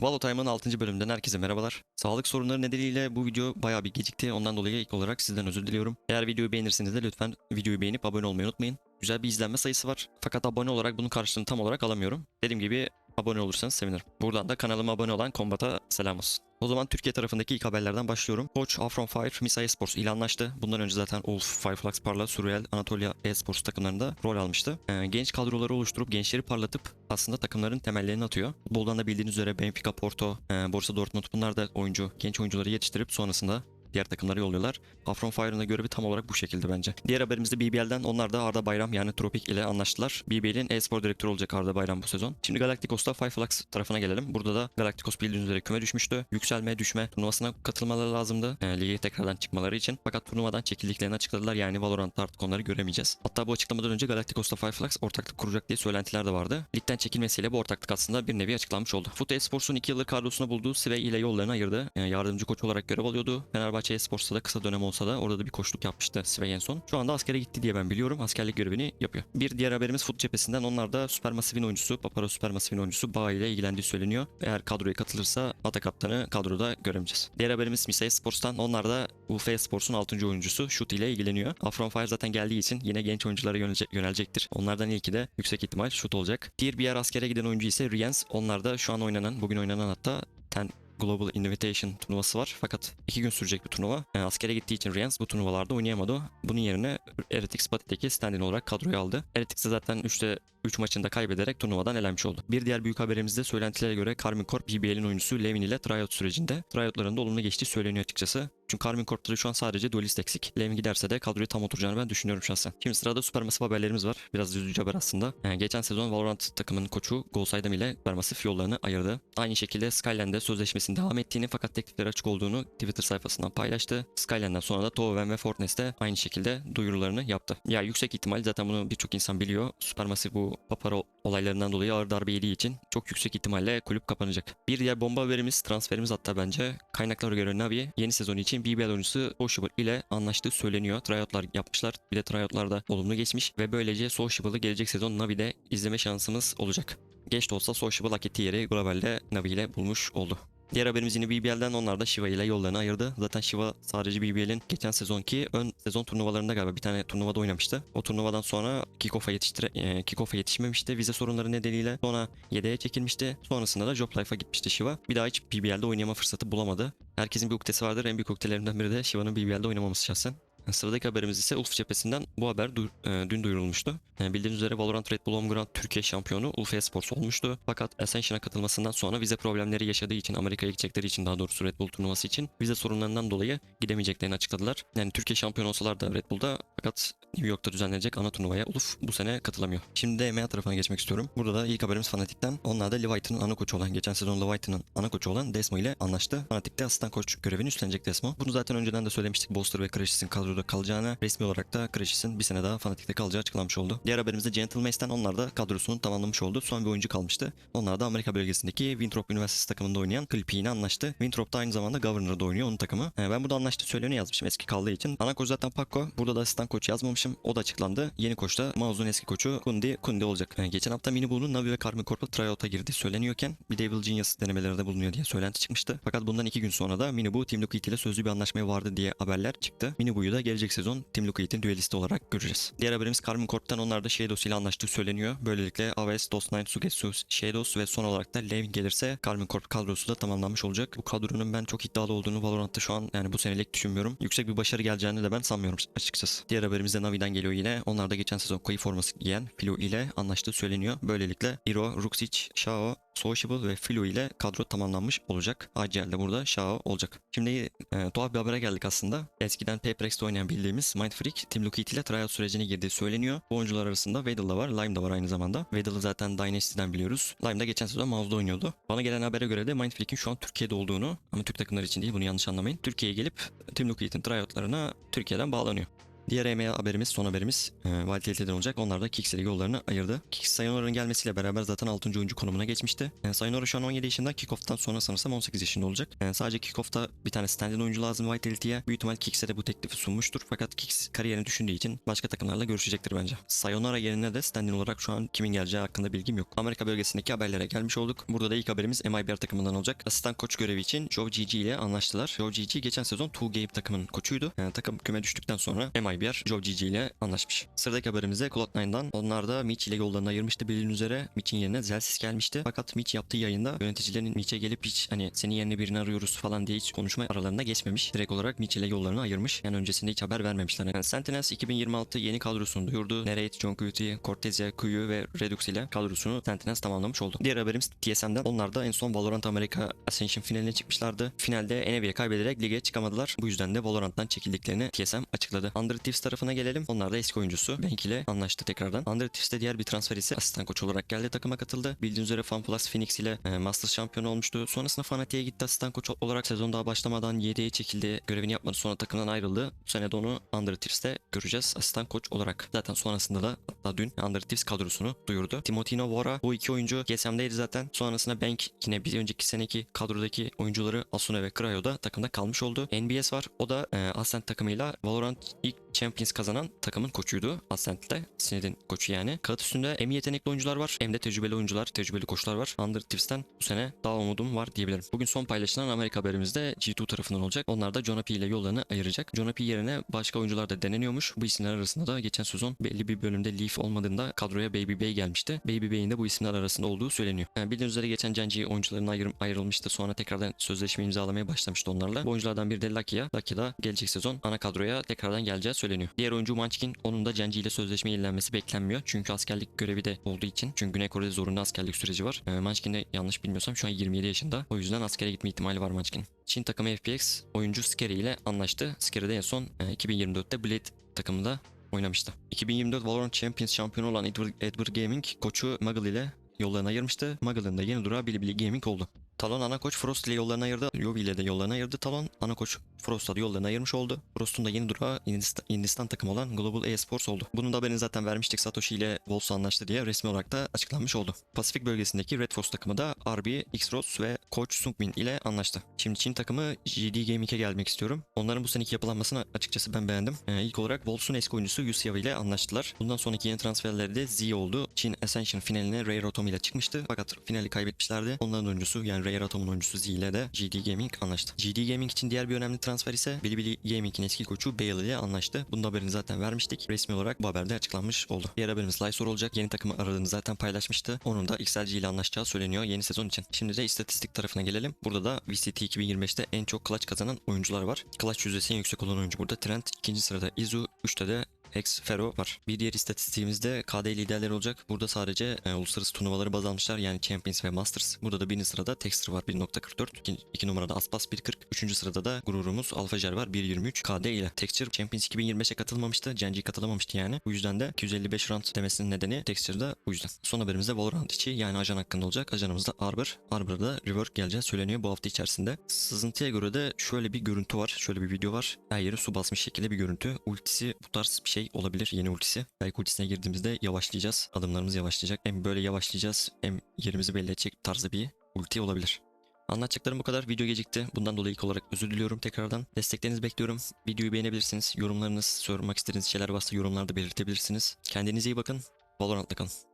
Valo Time'ın 6. bölümünden herkese merhabalar. Sağlık sorunları nedeniyle bu video bayağı bir gecikti. Ondan dolayı ilk olarak sizden özür diliyorum. Eğer videoyu beğenirseniz de lütfen videoyu beğenip abone olmayı unutmayın. Güzel bir izlenme sayısı var. Fakat abone olarak bunun karşılığını tam olarak alamıyorum. Dediğim gibi abone olursanız sevinirim. Buradan da kanalıma abone olan Kombat'a selam olsun. O zaman Türkiye tarafındaki ilk haberlerden başlıyorum. Koç Afron Fire Misai Esports ile anlaştı. Bundan önce zaten Ulf, Fireflux Parla, Surreal, Anatolia Esports takımlarında rol almıştı. Ee, genç kadroları oluşturup gençleri parlatıp aslında takımların temellerini atıyor. Futboldan da bildiğiniz üzere Benfica, Porto, e, Borussia Dortmund bunlar da oyuncu, genç oyuncuları yetiştirip sonrasında diğer takımlara yolluyorlar. Afron Fire'ın görevi tam olarak bu şekilde bence. Diğer haberimizde BBL'den onlar da Arda Bayram yani Tropic ile anlaştılar. BBL'in e-spor direktörü olacak Arda Bayram bu sezon. Şimdi Galacticos'ta Fireflux tarafına gelelim. Burada da Galacticos bildiğiniz üzere küme düşmüştü. Yükselme, düşme turnuvasına katılmaları lazımdı. E, lige tekrardan çıkmaları için. Fakat turnuvadan çekildiklerini açıkladılar. Yani Valorant'ta artık onları göremeyeceğiz. Hatta bu açıklamadan önce Galacticos'ta Fireflux ortaklık kuracak diye söylentiler de vardı. Ligden çekilmesiyle bu ortaklık aslında bir nevi açıklanmış oldu. Foot Esports'un 2 yıllık kadrosuna bulduğu Svey ile yollarını ayırdı. E, yardımcı koç olarak görev alıyordu. Fenerbahçe Esports'ta da kısa dönem olsa da orada da bir koçluk yapmıştı Svey en son. Şu anda askere gitti diye ben biliyorum. Askerlik görevini yapıyor. Bir diğer haberimiz Foot cephesinden onlar da Supermassive'in oyuncusu, Paparo Supermassive'in oyuncusu Bağ ile ilgilendiği söyleniyor. Eğer kadroya katılırsa Ata kaptanı kadroda göremeyeceğiz. Diğer haberimiz Misai Sports'tan onlar da UF Sports'un 6. oyuncusu Shoot ile ilgileniyor. Afron Fire zaten geldiği için yine genç oyunculara yönelecek, yönelecektir. Onlardan ilki de yüksek ihtimal Shoot olacak. Diğer bir yer askere giden oyuncu ise Riens. Onlar da şu an oynanan, bugün oynanan hatta Ten Global Invitation turnuvası var. Fakat iki gün sürecek bir turnuva. Yani askere gittiği için Riens bu turnuvalarda oynayamadı. Bunun yerine Heretics Batı'daki stand-in olarak kadroya aldı. Heretics de zaten 3'te 3 maçında kaybederek turnuvadan elenmiş oldu. Bir diğer büyük haberimizde söylentilere göre Karmin Corp BBL'in oyuncusu Levin ile tryout sürecinde. Tryoutların da olumlu geçtiği söyleniyor açıkçası. Çünkü Karmin Corp'ta şu an sadece duelist eksik. Levin giderse de kadroyu tam oturacağını ben düşünüyorum şahsen. Şimdi sırada Supermassive haberlerimiz var. Biraz üzücü haber aslında. Yani geçen sezon Valorant takımının koçu Golsaydam ile Supermassive yollarını ayırdı. Aynı şekilde Skyland'de sözleşmesinin devam ettiğini fakat teklifleri açık olduğunu Twitter sayfasından paylaştı. Skyland'den sonra da Toven ve Fortnite'de aynı şekilde duyurularını yaptı. Ya yüksek ihtimal zaten bunu birçok insan biliyor. Supermassive bu Paparo olaylarından dolayı ağır darbe yediği için çok yüksek ihtimalle kulüp kapanacak. Bir diğer bomba haberimiz, transferimiz hatta bence kaynaklara göre Navi yeni sezon için BBL oyuncusu Sociable ile anlaştığı söyleniyor. Tryoutlar yapmışlar. Bir de tryoutlarda olumlu geçmiş ve böylece Sociable'ı gelecek sezon Navi'de izleme şansımız olacak. Geç de olsa Sociable hak ettiği yeri globalde Navi ile bulmuş oldu. Diğer haberimiz yine BBL'den onlar da Shiva ile yollarını ayırdı. Zaten Shiva sadece BBL'in geçen sezonki ön sezon turnuvalarında galiba bir tane turnuvada oynamıştı. O turnuvadan sonra kickoff'a yetiştire, e, kickoff'a yetişmemişti vize sorunları nedeniyle. Sonra yedeğe çekilmişti. Sonrasında da Job Life'a gitmişti Shiva. Bir daha hiç BBL'de oynayama fırsatı bulamadı. Herkesin bir uktesi vardır. En büyük uktelerinden biri de Shiva'nın BBL'de oynamaması şahsen. Sıradaki haberimiz ise Ulf cephesinden bu haber du- e, dün duyurulmuştu. E, bildiğiniz üzere Valorant Red Bull Homeground Türkiye şampiyonu Ulf Esports olmuştu. Fakat Ascension'a katılmasından sonra vize problemleri yaşadığı için Amerika'ya gidecekleri için daha doğrusu Red Bull turnuvası için vize sorunlarından dolayı gidemeyeceklerini açıkladılar. Yani Türkiye şampiyon olsalar da Red Bull'da fakat New York'ta düzenlenecek ana turnuvaya Ulf bu sene katılamıyor. Şimdi de EMEA tarafına geçmek istiyorum. Burada da ilk haberimiz Fnatic'ten. Onlar da Leviathan'ın ana koçu olan, geçen sezon Leviathan'ın ana koçu olan Desmo ile anlaştı. Fnatic'te asistan koç görevini üstlenecek Desmo. Bunu zaten önceden de söylemiştik. Bolster ve Crashis'in kadroda kalacağını. Resmi olarak da Crashis'in bir sene daha Fnatic'te kalacağı açıklanmış oldu. Diğer haberimiz de Gentlemace'den onlar da kadrosunu tamamlamış oldu. Son bir oyuncu kalmıştı. Onlar da Amerika bölgesindeki Winthrop Üniversitesi takımında oynayan Clippy ile anlaştı. Winthrop da aynı zamanda Governor'da oynuyor onun takımı. Ee, ben burada anlaştığı söyleniyor yazmışım eski kaldığı için. Ana koç zaten Paco. Burada da asistan koç yazmamışım. O da açıklandı. Yeni koç da Mouse'un eski koçu Kundi Kundi olacak. Ee, geçen hafta Mini Boo'nun Navi ve Carmen Corp'la tryout'a girdiği söyleniyorken bir de Evil Genius denemelerinde bulunuyor diye söylenti çıkmıştı. Fakat bundan iki gün sonra da Mini Boo Team Liquid ile sözlü bir anlaşmaya vardı diye haberler çıktı. Mini Boo'yu da gelecek sezon Team Liquid'in düelisti olarak göreceğiz. Diğer haberimiz Carmen Corp'tan onlar da Shadows ile anlaştığı söyleniyor. Böylelikle Aves, Dos9, Sugetsu, Shadows ve son olarak da Levin gelirse Carmen Corp kadrosu da tamamlanmış olacak. Bu kadronun ben çok iddialı olduğunu Valorant'ta şu an yani bu senelik düşünmüyorum. Yüksek bir başarı geleceğini de ben sanmıyorum açıkçası. Diğer haberimiz de Navi'den geliyor yine. Onlar da geçen sezon koyu forması giyen Filo ile anlaştığı söyleniyor. Böylelikle Hiro, Ruxic, Shao, Sociable ve Filo ile kadro tamamlanmış olacak. ACL'de burada Shao olacak. Şimdi e, tuhaf bir habere geldik aslında. Eskiden Paperex'te oynayan bildiğimiz Mindfreak, Team Liquid ile tryout sürecine girdiği söyleniyor. Bu oyuncular arasında Weddle da var, Lime da var aynı zamanda. Weddle'ı zaten Dynasty'den biliyoruz. Lime da geçen sezon Mouse'da oynuyordu. Bana gelen habere göre de Mindfreak'in şu an Türkiye'de olduğunu ama Türk takımları için değil bunu yanlış anlamayın. Türkiye'ye gelip Team Liquid'in tryoutlarına Türkiye'den bağlanıyor. Diğer EMEA haberimiz, son haberimiz e, Validate'den olacak. Onlar da Kix ile yollarını ayırdı. Kix Sayonora'nın gelmesiyle beraber zaten 6. oyuncu konumuna geçmişti. E, Sayonara şu an 17 yaşında. Kickoff'tan sonra sanırsam 18 yaşında olacak. E, sadece Kickoff'ta bir tane stand-in oyuncu lazım Vitality'ye. Büyük ihtimal Kix'e de bu teklifi sunmuştur. Fakat Kix kariyerini düşündüğü için başka takımlarla görüşecektir bence. Sayonara yerine de stand-in olarak şu an kimin geleceği hakkında bilgim yok. Amerika bölgesindeki haberlere gelmiş olduk. Burada da ilk haberimiz MIBR takımından olacak. Asistan koç görevi için Joe GG ile anlaştılar. Joe GG geçen sezon Two Game takımın koçuydu. Yani takım küme düştükten sonra MIBR Joe GG ile anlaşmış. Sıradaki haberimiz de Cloud9'dan. Onlar da Mitch ile yollarını ayırmıştı bildiğiniz üzere. Mitch'in yerine Zelsis gelmişti. Fakat Mitch yaptığı yayında yöneticilerin Mitch'e gelip hiç hani senin yerine birini arıyoruz falan diye hiç konuşma aralarında geçmemiş. Direkt olarak Mitch ile yollarını ayırmış. Yani öncesinde hiç haber vermemişler. Yani Sentinels 2026 yeni kadrosunu duyurdu. Nerate, John Cutie, Cortezia, Kuyu ve Redux ile kadrosunu Sentinels tamamlamış oldu. Diğer haberimiz TSM'den. Onlar da en son Valorant Amerika Ascension finaline çıkmışlardı. Finalde Enevi'ye kaybederek lige çıkamadılar. Bu yüzden de Valorant'tan çekildiklerini TSM açıkladı. Under Thieves tarafına gelelim. Onlar da eski oyuncusu Bank ile anlaştı tekrardan. Under Thieves'te diğer bir transfer ise asistan koç olarak geldi takıma katıldı. Bildiğiniz üzere FunPlus Phoenix ile e, Masters şampiyonu olmuştu. Sonrasında Fnatic'e gitti asistan koç olarak sezon daha başlamadan 7'ye çekildi. Görevini yapmadı. Sonra takımdan ayrıldı. Bu sene de onu Under Thieves'te göreceğiz asistan koç olarak. Zaten sonrasında da hatta dün Under Thieves kadrosunu duyurdu. Timotino Vora bu iki oyuncu GSM'deydi zaten. Sonrasında Bank yine bir önceki seneki kadrodaki oyuncuları Asuna ve Cryo'da takımda kalmış oldu. NBS var. O da e, Ascent takımıyla Valorant ilk Champions kazanan takımın koçuydu. Ascent'te. Sined'in koçu yani. Kağıt üstünde hem yetenekli oyuncular var hem de tecrübeli oyuncular, tecrübeli koçlar var. Under Thieves'ten bu sene daha umudum var diyebilirim. Bugün son paylaşılan Amerika haberimiz de G2 tarafından olacak. Onlar da John P ile yollarını ayıracak. John P yerine başka oyuncular da deneniyormuş. Bu isimler arasında da geçen sezon belli bir bölümde Leaf olmadığında kadroya Baby Bay gelmişti. Baby Bay'in de bu isimler arasında olduğu söyleniyor. Yani bildiğiniz üzere geçen Genji oyuncularına ayrı- ayrılmıştı. Sonra tekrardan sözleşme imzalamaya başlamıştı onlarla. Bu oyunculardan biri de Lucky'ya. Lucky da gelecek sezon ana kadroya tekrardan geleceği söyleniyor. Diğer oyuncu Munchkin. Onun da Genji ile sözleşme yenilenmesi beklenmiyor. Çünkü askerlik görevi de olduğu için. Çünkü Güney Kore'de zorunlu askerlik süreci var. Ee, Munchkin de yanlış bilmiyorsam şu an 27 yaşında. O yüzden askere gitme ihtimali var Munchkin. Çin takımı FPX oyuncu Scary ile anlaştı. Scary de en son e, 2024'te Blade takımında oynamıştı. 2024 Valorant Champions şampiyonu olan Edward, Edward Gaming koçu Muggle ile yollarını ayırmıştı. Muggle'ın da yeni durağı Bilibili Gaming oldu. Talon ana koç Frost ile yollarını ayırdı. Yovi ile de yollarını ayırdı Talon. Ana koç Frost'a da yollarını ayırmış oldu. Frost'un da yeni durağı Hindistan, Hindistan takımı olan Global Esports oldu. Bunun da haberini zaten vermiştik Satoshi ile Wolves anlaştı diye resmi olarak da açıklanmış oldu. Pasifik bölgesindeki Red Force takımı da RB, X-Rose ve Koç Sungmin ile anlaştı. Şimdi Çin takımı GD Gaming'e gelmek istiyorum. Onların bu seneki yapılanmasını açıkçası ben beğendim. Ee, ilk olarak Wolves'un eski oyuncusu Yusiava ile anlaştılar. Bundan sonraki yeni transferleri de Z oldu. Çin Ascension finaline Rare Atom ile çıkmıştı. Fakat finali kaybetmişlerdi. Onların oyuncusu yani Rare Atom'un oyuncusu Z ile de GD Gaming anlaştı. GD Gaming için diğer bir önemli transfer ise Bilibili Gaming'in eski koçu Bale ile anlaştı. Bunun haberini zaten vermiştik. Resmi olarak bu haberde açıklanmış oldu. Diğer haberimiz Lysor olacak. Yeni takımı aradığını zaten paylaşmıştı. Onun da XLG ile anlaşacağı söyleniyor yeni sezon için. Şimdi de istatistik tarafına gelelim. Burada da VCT 2025'te en çok clutch kazanan oyuncular var. Clutch yüzdesi en yüksek olan oyuncu burada Trent. ikinci sırada Izu. Üçte de X Fero var. Bir diğer istatistiğimizde KD liderleri olacak. Burada sadece e, uluslararası turnuvaları baz almışlar. Yani Champions ve Masters. Burada da birinci sırada Texter var 1.44. İki, iki numarada Aspas 1.40. Üçüncü sırada da gururumuz Alfajer var 1.23. KD ile Texture Champions 2025'e katılmamıştı. Genji katılamamıştı yani. Bu yüzden de 255 round demesinin nedeni Texture'da bu yüzden. Son haberimiz de Valorant içi yani ajan hakkında olacak. Ajanımız da Arbor. Arbor'da rework geleceği söyleniyor bu hafta içerisinde. Sızıntıya göre de şöyle bir görüntü var. Şöyle bir video var. Her yeri su basmış şekilde bir görüntü. Ultisi bu tarz bir şey olabilir. Yeni ultisi. Belki ultisine girdiğimizde yavaşlayacağız. Adımlarımız yavaşlayacak. Hem böyle yavaşlayacağız hem yerimizi belli edecek tarzda bir ulti olabilir. Anlatacaklarım bu kadar. Video gecikti. Bundan dolayı ilk olarak özür diliyorum tekrardan. Desteklerinizi bekliyorum. Videoyu beğenebilirsiniz. Yorumlarınız, sormak istediğiniz şeyler varsa yorumlarda belirtebilirsiniz. Kendinize iyi bakın. Valorant'ta kalın.